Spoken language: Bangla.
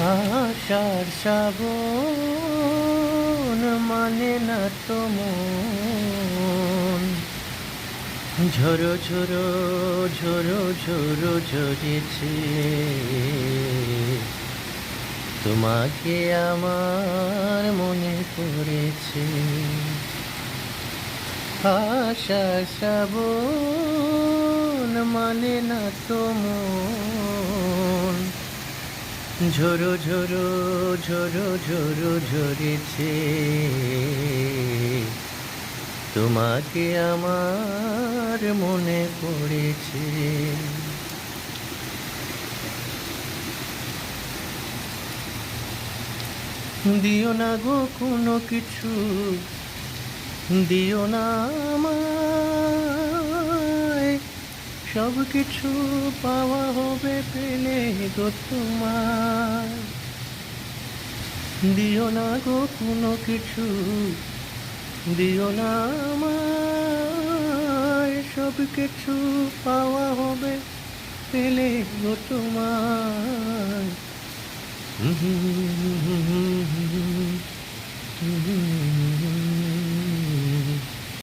আশার শ্রাবণ মানে না তো মন। ঝরো ঝরো ঝরো ঝরো ঝরেছে। তোমাকে আমার মনে পড়েছে। আশা শ্রাবণ মানে না তো মন। ঝরো ঝরো ঝরো ঝরো, ঝরেছে। তোমাকে আমার মনে পড়েছে। দিও না গো কোনো কিছু, দিও না আমায়। সব কিছু পাওয়া হবে পেলে গো তোমার। দিও না গো কোনো কিছু, দিও না আমায়। সব কিছু পাওয়া হবে পেলে গো তোমার।